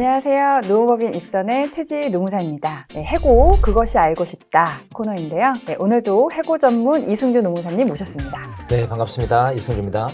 안녕하세요. 노무법인 익선의 최지 노무사입니다. 네, 해고 그것이 알고 싶다 코너인데요. 네, 오늘도 해고 전문 이승주 노무사님 모셨습니다. 네, 반갑습니다. 이승주입니다.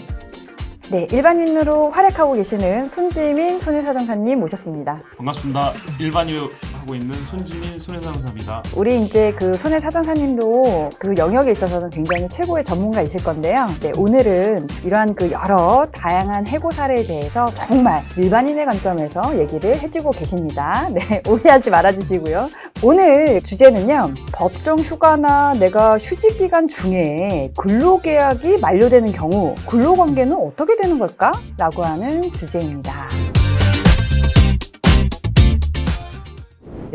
네, 일반인으로 활약하고 계시는 손지민 손해사정사님 모셨습니다. 반갑습니다. 일반유 하고 있는 손지민 손해상사입니다. 우리 이제 그 손해사정사님도 그 영역에 있어서는 굉장히 최고의 전문가이실 건데요. 네, 오늘은 이러한 그 여러 다양한 해고 사례에 대해서 정말 일반인의 관점에서 얘기를 해주고 계십니다. 네, 오해하지 말아주시고요. 오늘 주제는요, 법정 휴가나 내가 휴직 기간 중에 근로계약이 만료되는 경우 근로관계는 어떻게 되는 걸까? 라고 하는 주제입니다.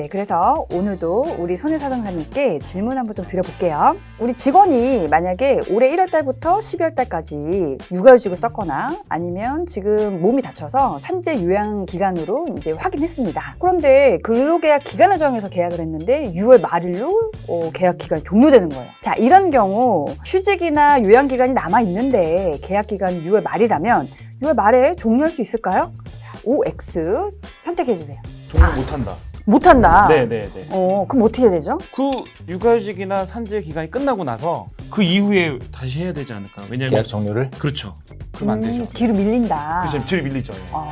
네, 그래서 오늘도 우리 손해사정사님께 질문 한번 좀 드려볼게요. 우리 직원이 만약에 올해 1월 달부터 12월 달까지 육아휴직을 썼거나 아니면 지금 몸이 다쳐서 산재 요양 기간으로 이제 확인했습니다. 그런데 근로계약 기간을 정해서 계약을 했는데 6월 말일로 어, 계약 기간이 종료되는 거예요. 자, 이런 경우 휴직이나 요양 기간이 남아 있는데 계약 기간이 6월 말이라면 6월 말에 종료할 수 있을까요? 자, OX 선택해 주세요. 종료 아. 못한다. 못한다. 네네네. 어, 그럼 어떻게 되죠? 그 육아휴직이나 산재 기간이 끝나고 나서 그 이후에 다시 해야 되지 않을까? 왜냐면 계약 종료를 그렇죠. 그럼 안 음, 되죠. 뒤로 밀린다. 그죠 뒤로 밀리죠. 예. 아.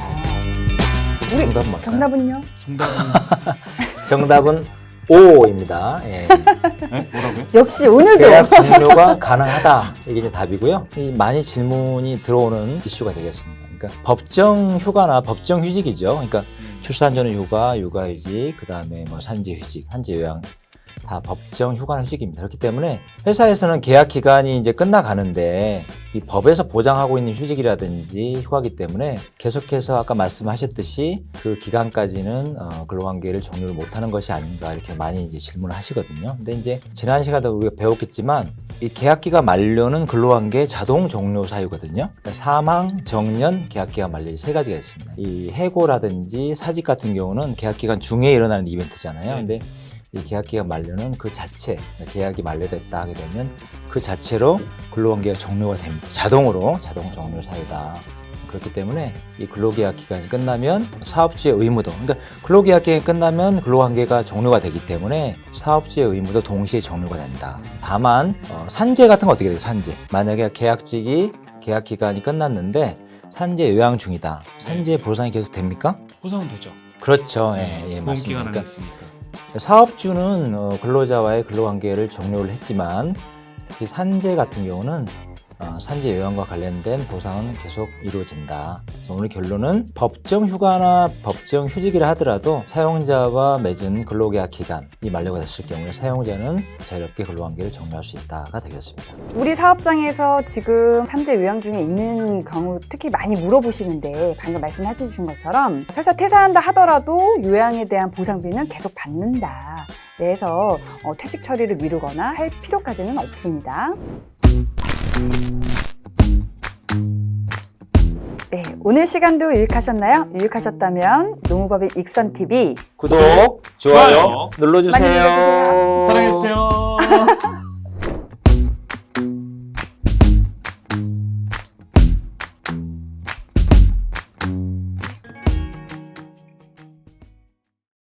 우리 정답은 뭘까요? 정답은요? 정답은 정답은 O입니다. 예. 네? 뭐라고요? 역시 오늘도 계약 종료가 가능하다. 이게 이제 답이고요. 이 많이 질문이 들어오는 이슈가 되겠습니다. 그러니까 법정 휴가나 법정 휴직이죠. 그러니까 출산 전후 휴가, 육아휴직, 그 다음에 뭐 산재휴직, 산재요양 다 법정 휴가나 휴직입니다. 그렇기 때문에 회사에서는 계약 기간이 이제 끝나가는데 이 법에서 보장하고 있는 휴직이라든지 휴가기 때문에 계속해서 아까 말씀하셨듯이 그 기간까지는 어, 근로관계를 종료를 못하는 것이 아닌가 이렇게 많이 이제 질문을 하시거든요. 근데 이제 지난 시간에도 우리가 배웠겠지만 이 계약기가 만료는 근로관계 자동 종료 사유거든요. 그러니까 사망, 정년, 계약기가 만료 세 가지가 있습니다. 이 해고라든지 사직 같은 경우는 계약기간 중에 일어나는 이벤트잖아요. 근데 이 계약기가 만료는 그 자체, 계약이 만료됐다 하게 되면 그 자체로 근로관계가 종료가 됩니다. 자동으로 자동 종료 사유다. 그렇기 때문에 이 근로계약 기간이 끝나면 사업주의 의무도, 그러니까 근로계약 기간이 끝나면 근로관계가 종료가 되기 때문에 사업주의 의무도 동시에 종료가 된다. 다만 어, 산재 같은 거 어떻게 돼요? 산재. 만약에 계약직이 계약 기간이 끝났는데 산재 요양 중이다. 산재 보상이 계속 됩니까? 보상은 되죠. 그렇죠. 예, 예 보험 맞습니다. 그러니까 있으니까. 사업주는 어, 근로자와의 근로관계를 종료를 했지만 특히 산재 같은 경우는 어, 산재 요양과 관련된 보상은 계속 이루어진다. 오늘 결론은 법정 휴가나 법정 휴직이라 하더라도 사용자와 맺은 근로계약 기간이 만료가 됐을 경우에 사용자는 자유롭게 근로관계를 종료할 수 있다가 되겠습니다. 우리 사업장에서 지금 산재 요양 중에 있는 경우 특히 많이 물어보시는데 방금 말씀해 주신 것처럼 설사 퇴사한다 하더라도 요양에 대한 보상비는 계속 받는다. 그래서 어, 퇴직 처리를 미루거나 할 필요까지는 없습니다. 네, 오늘 시간도 유익하셨나요? 유익하셨다면 노무법의 익선TV 구독, 좋아요, 좋아요. 눌러주세요. 많이 눌러주세요. 사랑해주세요.